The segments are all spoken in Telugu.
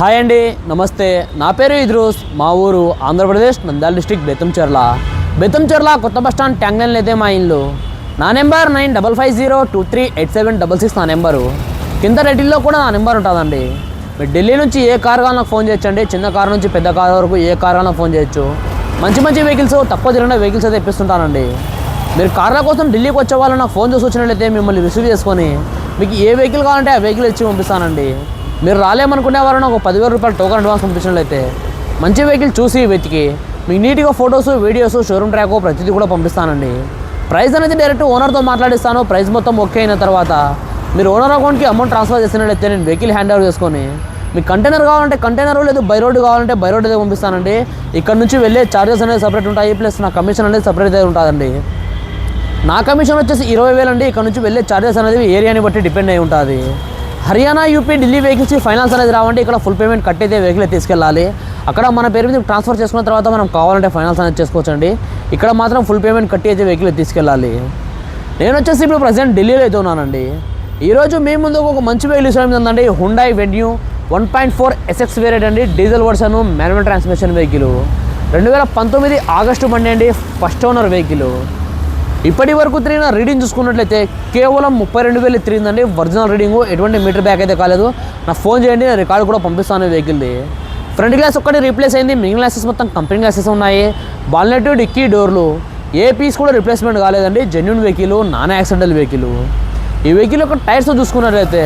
హాయ్ అండి నమస్తే. నా పేరు ఇద్రూస్. మా ఊరు ఆంధ్రప్రదేశ్ నంద్యాల డిస్టిక్ బెత్తంచెర్ల. బెత్తంచెర్ల కొత్త బస్ స్టాండ్ ట్యాంగ్లైన్ అయితే మా ఇల్లు. నా number nine double five zero two three eight seven double six నా నెంబరు. కింద రెడ్డిల్లో కూడా నా నెంబర్ ఉంటుందండి. మీరు ఢిల్లీ నుంచి ఏ కార్ కావాలన్నా ఫోన్ చేయొచ్చండి. చిన్న కార్ నుంచి పెద్ద కార్ వరకు ఏ కార్ కానీ ఫోన్ చేయొచ్చు. మంచి మంచి వెహికల్స్ తక్కువ తిరిగిన వెహికల్స్ అయితే ఇప్పిస్తుంటానండి మీరు కార్ల కోసం ఢిల్లీకి వచ్చే వాళ్ళు నాకు ఫోన్ చేసి వచ్చినట్లయితే మిమ్మల్ని రిసీవ్ చేసుకొని మీకు ఏ వెహికల్ కావాలంటే ఆ వెహికల్ ఇచ్చి పంపిస్తానండి. మీరు రాలేమనుకునే వారు ఒక పదివేల రూపాయలు టోకన్ అడ్వాన్స్ పంపించినట్లయితే మంచి వెహికల్ చూసి వెతికి మీకు నీట్గా ఫొటోస్ వీడియోస్ షోరూమ్ ట్రాక్ ప్రతిదీ కూడా పంపిస్తానండి. ప్రైస్ అనేది డైరెక్ట్ ఓనర్తో మాట్లాడిస్తాను. ప్రైస్ మొత్తం ఓకే అయిన తర్వాత మీరు ఓనర్ అకౌంట్కి అమౌంట్ ట్రాన్స్ఫర్ చేసినట్లయితే నేను వెహికల్ హ్యాండ్ ఓవర్ చేసుకొని మీకు కంటైనర్ కావాలంటే కంటైనర్ లేదు బై రోడ్ కావాలంటే బై రోడ్ అయితే పంపిస్తానండి. ఇక్కడ నుంచి వెళ్ళే ఛార్జెస్ అనేది సపరేట్ ఉంటాయి. ప్లస్ నా కమిషన్ అనేది సపరేట్ అయితే ఉంటుందండి. నా కమిషన్ వచ్చేసి ఇరవై వేలు అండి. ఇక్కడ నుంచి వెళ్ళే ఛార్జెస్ అనేది ఏరియాని బట్టి డిపెండ్ అయి ఉంటుంది. Haryana UP Delhi vehicles finance అనేది రావండి. ఇక్కడ ఫుల్ పేమెంట్ కట్టయితే వెహికల్ తీసుకెళ్ళాలి. అక్కడ మన పేరు మీద ట్రాన్స్ఫర్ చేసుకున్న తర్వాత మనం కావాలంటే ఫైనాన్స్ అనేది చేసుకోవచ్చండి. ఇక్కడ మాత్రం ఫుల్ పేమెంట్ కట్టి అయితే వెహికల్ తీసుకెళ్ళాలి. నేను వచ్చేసి ఇప్పుడు ప్రజెంట్ ఢిల్లీలో అయితే ఉన్నానండి. ఈరోజు మీ ముందు ఒక మంచి వెహికల్ ఇష్టం ఉందండి Hyundai Venue one point four SX variant అండి. Diesel version manual transmission vehicle రెండు వేల పంతొమ్మిది ఆగస్టు బండి అండి ఫస్ట్ ఓనర్ వెహికల్ ఇప్పటి వరకు తిరిగిన రీడింగ్ చూసుకున్నట్లయితే కేవలం ముప్పై రెండు వేలు తిరిగిందండి. Original reading. ఎటువంటి మీటర్ బ్యాక్ అయితే కాలేదు. నా ఫోన్ చేయండి నేను రికార్డు కూడా పంపిస్తాను వెహికల్ది. ఫ్రంట్ గ్లాస్ ఒక్కటి రీప్లేస్ అయింది. మిగిలిన గ్లాసెస్ మొత్తం కంపెనీ గ్లాసెస్ ఉన్నాయి. బాల్నెట్ డిక్కీ డోర్లు. ఏ పీస్ కూడా రిప్లేస్మెంట్ కాలేదండి. Genuine vehicle non accidental vehicle. ఈ వెహికల్ యొక్క టైర్స్ చూసుకున్నట్లయితే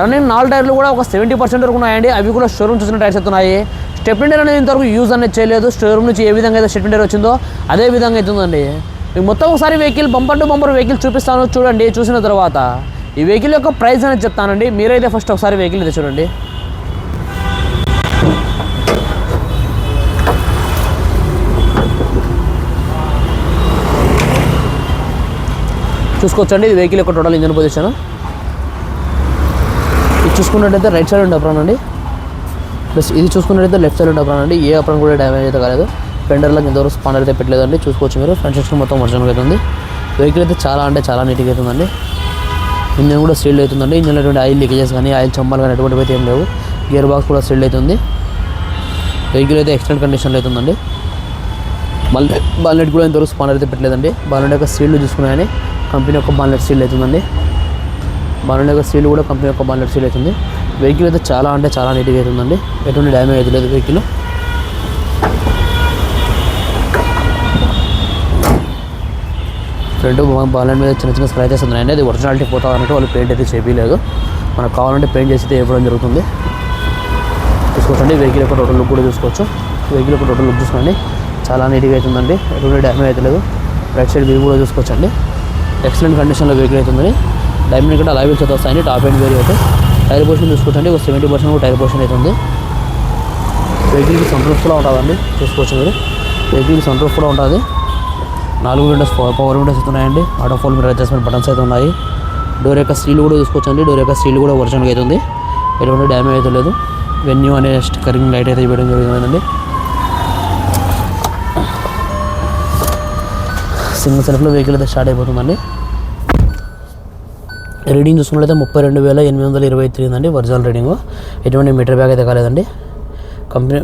రన్నింగ్ నాలుగు టైర్లు కూడా ఒక సెవెంటీ పర్సెంట్ వరకు ఉన్నాయండి. అవి కూడా షోరూమ్ చూసిన టైర్స్ అయితే ఉన్నాయి స్టెప్ అనేది ఇంతవరకు యూజ్ అనేది చేయలేదు. షోరూమ్ నుంచి ఏ విధంగా అయితే స్టెప్ వచ్చిందో అదే విధంగా అవుతుందండి. మీకు మొత్తం ఒకసారి vehicle bumper to bumper vehicle చూపిస్తాను. చూడండి చూసిన తర్వాత ఈ వెహికల్ యొక్క ప్రైస్ అనేది చెప్తానండి. మీరైతే ఫస్ట్ ఒకసారి వెహికల్ అయితే చూడండి. చూసుకోవచ్చండి ఇది వెహికల్ యొక్క టోటల్ ఇంజన్ పొజిషన్. ఇది చూసుకున్నట్టయితే రైట్ సైడ్ ఉండే అప్రాన్ అండి. ప్లస్ ఇది చూసుకున్నట్టయితే లెఫ్ట్ సైడ్ ఉండే అప్రాన్ అండి. ఏ అప్రాన్ కూడా డ్యామేజ్ అయితే కాలేదు. ఫెండర్లకు ఇంతవరకు స్పాండర్ అయితే పెట్టలేదండి చూసుకోవచ్చు మీరు. ఫ్రంట్ సెక్షన్ మొత్తం ఒరిజినల్ అవుతుంది వెహికల్ అయితే చాలా అంటే చాలా నీట్గా అవుతుందండి ఇంజన్ కూడా సీల్డ్ అవుతుందండి ఇంజన్ ఎటువంటి ఆయిల్ లీకేజెస్ కానీ ఆయిల్ చంబాలు కానీ ఎటువంటివి అయితే ఏం లేవు. గియర్ బాక్స్ కూడా సీల్డ్ అవుతుంది వెహికల్ అయితే ఎక్స్టెంట్ కండిషన్లో అవుతుందండి మళ్ళీ బాల్నెట్ కూడా ఇంతవరకు స్పానర్ అయితే పెట్టలేదండి. బాల్నెట్ యొక్క సీల్డ్ చూసుకున్నాయని కంపెనీ యొక్క బాల్నెట్ సీల్ అవుతుందండి. బాల్నెట్ యొక్క సీల్ కూడా కంపెనీ యొక్క బాల్నెట్ సీల్ అవుతుంది. వెహికల్ అయితే చాలా అంటే చాలా నీట్గా అవుతుందండి ఎటువంటి డ్యామేజ్ అయితే లేదు వెహికల్ ఫ్రంట్ బాలెట్ మీద చిన్న చిన్న స్క్రాచెస్ ఉన్నాయండి అది ఒరిజినాలిటీ పోతా అన్నట్టు వాళ్ళు పెయింట్ అయితే చేయలేదు. మనకు కావాలంటే పెయింట్ చేసి అయితే ఇవ్వడం జరుగుతుంది. చూసుకోవచ్చండి. వెహికల్ యొక్క టోటల్ లుక్ కూడా చూసుకోవచ్చు. వెహికల్ యొక్క టోటల్ లుక్ చూసుకోండి. చాలా నీట్గా అవుతుందండి ఎటువంటి డ్యామేజ్ అవుతలేదు రైట్ సైడ్ వ్యూ కూడా చూసుకోవచ్చండి. ఎక్సలెంట్ కండిషన్లో వెహికల్ అవుతుందండి డైమండ్ కూడా అలాగే అయితే వస్తాయండి. టాప్ ఎండ్ వేరీ అయితే. టైర్ పోర్షన్ చూసుకోవచ్చండి. ఒక సెవెంటీ పర్సెంట్ టైర్ పోర్షన్ అవుతుంది వెహికల్కి సన్ కూడా ఉంటుందండి. చూసుకోవచ్చు మీరు. వెహికల్కి సన్ రూఫ్ కూడా ఉంటుంది. నాలుగు విండోస్ పవర్ విండోస్ అయితే ఉన్నాయండి ఆటో ఫోల్ మీద అడ్జస్ట్మెంట్ బటన్స్ అయితే ఉన్నాయి. డోర్ యొక్క సీల్ కూడా చూసుకోవచ్చండి. డోర్ యొక్క సీల్ కూడా ఒరిజినల్గా అవుతుంది ఎటువంటి డ్యామేజ్ అయితే లేదు. వెన్యూ అనే స్టిక్కరింగ్ లైట్ అయితే ఇవ్వడం జరుగుతుందండి సింగిల్ సెల్ఫ్లో వెహికల్ అయితే స్టార్ట్ అయిపోతుందండి. రీడింగ్ చూసుకున్నట్లయితే ముప్పై రెండు వేల ఎనిమిది వందల ఇరవై తొమ్మిది అండి ఒరిజినల్ రీడింగ్ ఎటువంటి మీటర్ బ్యాగ్ అయితే కాలేదండి. కంపెనీ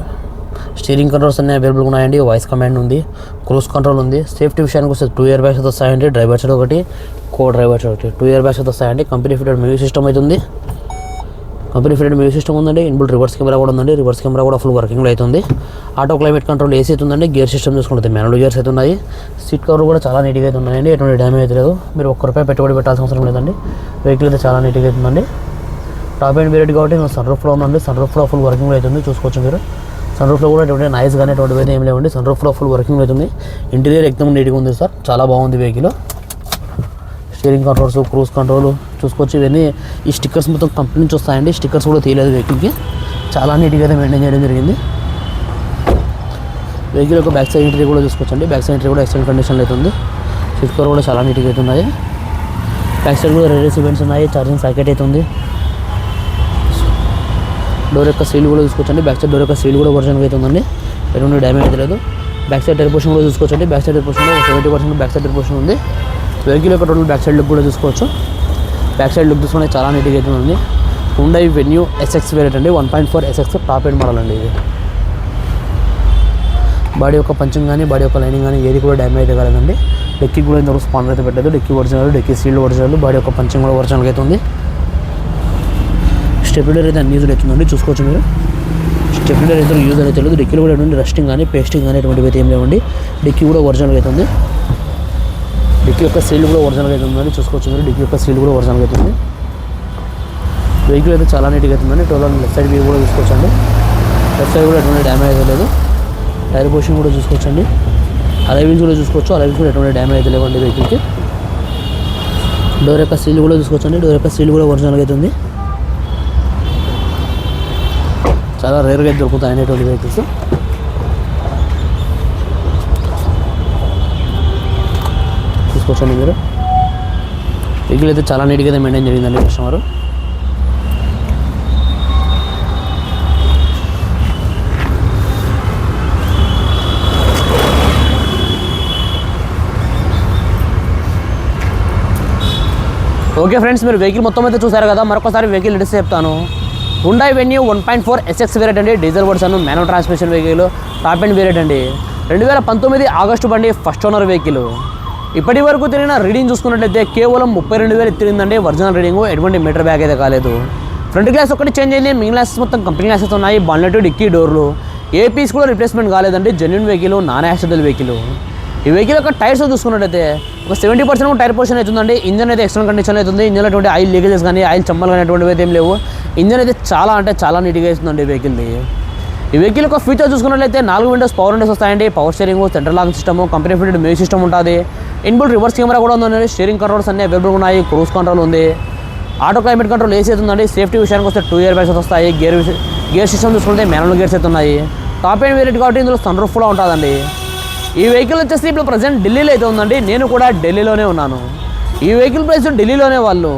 స్టీరింగ్ కంట్రోల్స్ అన్నీ అవైలబుల్ ఉన్నాయండి. వాయిస్ కమాండ్ ఉంది. క్రూజ్ కంట్రోల్ ఉంది. సేఫ్టీ విషయానికి వస్తే టూ ఇయర్ బ్యాగ్స్ వస్తాయండి డ్రైవర్ సైడ్ ఒకటి కో డ్రైవర్ సైడ్ ఒకటి టూ ఇయర్ బ్యాగ్స్ వస్తాయండి కంపెనీ ఫిటెడ్ మ్యూజిక్ సిస్టమ్ అవుతుంది కంపెనీ ఫిటెడ్ మ్యూజిక్ సిస్టమ్ ఉందండి. ఇన్బుల్ రివర్స్ కెమెరా కూడా ఉందండి. రివర్స్ కెమెరా కూడా ఫుల్ వర్కింగ్లో అవుతుంది ఆటో క్లైమేట్ కంట్రోల్ ఏసీ అవుతుందండి గేర్ సిస్టమ్ చూసుకుంటే మాన్యువల్ గేర్స్ అయితే ఉన్నాయి. సీట్ కవర్ కూడా చాలా నీట్గా అయితే ఉన్నాయండి. ఎటువంటి డ్యామేజ్ అయితే లేదు. మీరు ఒక్క రూపాయి పెట్టుబడి పెట్టాల్సిన అవసరం లేదండి. వెహికల్ అయితే చాలా నీట్గా అవుతుందండి టాప్ అండ్ వేరియట్ కాబట్టి సన్ రూఫ్లో ఉందండి. సన్ రూఫ్లో ఫుల్ వర్కింగ్ అవుతుంది చూసుకోవచ్చు మీరు. సన్ రూఫ్లో కూడా ఎటువంటి నాయిస్ కానీ ఎటువంటి ఏం లేవండి. సన్ రూఫ్లో ఫుల్ వర్కింగ్ అవుతుంది. ఇంటీరియర్ ఎక్దమ్ నీట్గా ఉంది సార్. చాలా బాగుంది vehicle steering controls cruise control చూసుకోవచ్చు. ఇవన్నీ ఈ స్టిక్కర్స్ మొత్తం కంపెనీ నుంచి వస్తాయండి. స్టిక్కర్స్ కూడా తీయలేదు వెహికల్కి చాలా నీట్గా అయితే మెయింటైన్ చేయడం జరిగింది. వెహికల్ యొక్క బ్యాక్ సైడ్ ఎంట్రీ కూడా చూసుకోవచ్చండి. బ్యాక్ సైడ్ ఎంట్రీ కూడా ఎక్సలెంట్ కండిషన్లో అవుతుంది సీట్ కూడా చాలా నీట్గా అవుతున్నాయి బ్యాక్ సైడ్ కూడా రేడియస్ ఈవెంట్స్ ఉన్నాయి. ఛార్జింగ్ సాకెట్ అవుతుంది డోర్ యొక్క సీల్ కూడా చూసుకోవచ్చండి. బ్యాక్ సైడ్ డోర్ యొక్క సీల్ కూడా ఒరిజినల్గా అయితే ఉందండి. ఎటువంటి డ్యామేజ్ అయితే లేదు. బ్యాక్ సైడ్ టైర్ పోర్షన్ కూడా చూసుకోవచ్చండి. Back side tyre పోర్షన్లో seventy percent back side tyre portion ఉంది. వెహికల్ యొక్క టోటల్ బ్యాక్ సైడ్ లుక్ కూడా చూసుకోవచ్చు. బ్యాక్ సైడ్ లుక్ చూసుకుంటే చాలా నీట్గా అయితే ఉంది హుండై వెన్యూ ఎస్ఎక్స్ వేరియట్ అండి. One point four SX top end model అండి ఇది. బాడీ యొక్క పంచింగ్ కానీ బాడీ యొక్క లైనింగ్ కానీ ఏది కూడా డ్యామేజ్ అయితే కాలేదండి. డెక్కి కూడా ఇంతవరకు స్పాండర్ అయితే పెట్టలేదు. Dicky original dicky seal original body యొక్క పంచింగ్ కూడా ఒరిజినల్ అయితే ఉంది. స్టెబిలర్ అయితే అన్ని యూజ్ అవుతుందండి చూసుకోవచ్చు మీరు. స్టెబిలర్ అయితే యూజ్ అయితే లేదు డిక్కీలు కూడా ఎటువంటి రస్టింగ్ కానీ పేస్టింగ్ కానీ ఎటువంటివి అయితే ఏం లేవండి. డిక్కీ కూడా ఒరిజినల్ అయితే ఉంది డిక్కీ యొక్క సీల్ కూడా ఒరిజినల్ అయితే ఉందని చూసుకోవచ్చు మీరు. డిక్కీ యొక్క సీల్ కూడా ఒరిజినల్ అయితే ఉంది వెహికల్ అయితే చాలా నీట్గా అవుతుందండి. టోటల్ లెఫ్ట్ సైడ్ వ్యూ కూడా చూసుకోవచ్చండి. లెఫ్ట్ సైడ్ కూడా ఎటువంటి డ్యామేజ్ అయితే లేదు. టైర్ పోషన్ కూడా చూసుకోవచ్చండి. అలైవిన్స్ కూడా చూసుకోవచ్చు. అలైవిన్స్ కూడా ఎటువంటి డ్యామేజ్ అయితే లేవండి వెహికల్కి డోర్ యొక్క సీల్ కూడా చూసుకోవచ్చండి. డోర్ యొక్క సీల్ కూడా ఒరిజినల్గా అయితే ఉంది చాలా రేర్గా దొరుకుతాయి అనేటువంటి వెహికల్స్. చూసుకోవచ్చండి మీరు. వెహికల్ అయితే చాలా నీట్గా అయితే మెయింటైన్ జరిగిందండి కస్టమర్ ఓకే ఫ్రెండ్స్ మీరు వెహికల్ మొత్తం అయితే చూసారు కదా మరొకసారి వెహికల్ డీటెయిల్స్ చెప్తాను. Hyundai Venue one point four SX variant అండి. Diesel version manual transmission vehicle top end variant అండి. రెండు వేల పంతొమ్మిది ఆగస్టు బండి ఫస్ట్ ఓనర్ వెహికల్ ఇప్పటి వరకు తిరిగిన రీడింగ్ చూసుకున్నట్లయితే కేవలం ముప్పై రెండు వేలు తిరిగిందండి. ఒరిజినల్ రీడింగ్ ఎటువంటి మీటర్ బ్యాగ్ అయితే కాలేదు. ఫ్రంట్ గ్లాస్ ఒకటి చేంజ్ అయింది. మిగిలిన గ్లాసెస్ మొత్తం కంపెనీ గ్లాసెస్ ఉన్నాయి. బాన్లెట్ డిక్కీ డోర్లు ఏ పీస్ కూడా రిప్లేస్మెంట్ కాలేదండి. Genuine vehicle non accidental vehicle ఈ వెహికల్ యొక్క టైర్స్ చూసుకున్నట్టయితే ఒక సెవెంటీ పర్సెంట్ టైర్ పోర్షన్ అవుతుందండి ఇంజన్ అయితే ఎక్స్టర్నల్ కండిషన్ అవుతుంది ఇంజన్లో అటువంటి ఆయిల్ లీకేజెస్ కానీ ఆయిల్ చమ్మలు కానీ అటువంటివి అయితే ఏం లేవు. ఇంజన్ అయితే చాలా అంటే చాలా నీట్గా అవుతుందండి ఈ వెహికల్ది ఈ వెహికల్ యొక్క ఫీచర్ చూసుకున్నట్లయితే నాలుగు విండోస్ పవర్ విండోస్ వస్తాయండి. Power steering central lock system company fitted music system ఉంటుంది. ఇన్బుల్ రివర్స్ కెమెరా కూడా ఉందండి. స్టీరింగ్ కంట్రోల్స్ అన్ని అవైలబుల్ ఉన్నాయి. క్రూజ్ కంట్రోల్ ఉంది. ఆటో క్లైమేట్ కంట్రోల్ ఏసీ అవుతుందండి సేఫ్టీ విషయానికి వస్తే టూ ఇయర్ బ్యాగ్స్ వస్తాయి గేర్ గేర్ సిస్టమ్ చూసుకుంటే మాన్యువల్ గేర్స్ అయితే ఉన్నాయి. టాప్ అండ్ వేరియట్ కాబట్టి ఇందులో సన్ రూఫ్ కూడా ఉంటుందండి. ఈ వెహికల్ వచ్చేసి ఇప్పుడు ప్రజెంట్ ఢిల్లీలో అయితే ఉందండి. నేను కూడా ఢిల్లీలోనే ఉన్నాను. ఈ వెహికల్ ప్రైస్ ఢిల్లీలోనే వాళ్ళు.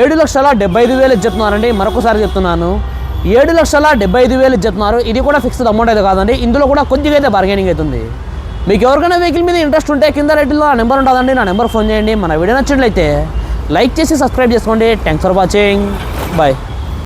ఏడు లక్షల డెబ్బై ఐదు వేలు చెప్తున్నారండి. మరొకసారి చెప్తున్నాను. ఏడు లక్షల డెబ్బై ఐదు వేలు చెప్తున్నారు. ఇది కూడా ఫిక్స్డ్ అమౌంట్ అయితే కాదండి. ఇందులో కూడా కొద్దిగా అయితే బార్గెనింగ్ అవుతుంది. మీకు ఎవరికైనా వెహికల్ మీద ఇంట్రెస్ట్ ఉంటే కింద రేట్లో ఆ నెంబర్ ఉంటుందండి. నా నెంబర్ ఫోన్ చేయండి. మన వీడియో నచ్చినట్లయితే లైక్ చేసి సబ్స్క్రైబ్ చేసుకోండి. Thanks for watching bye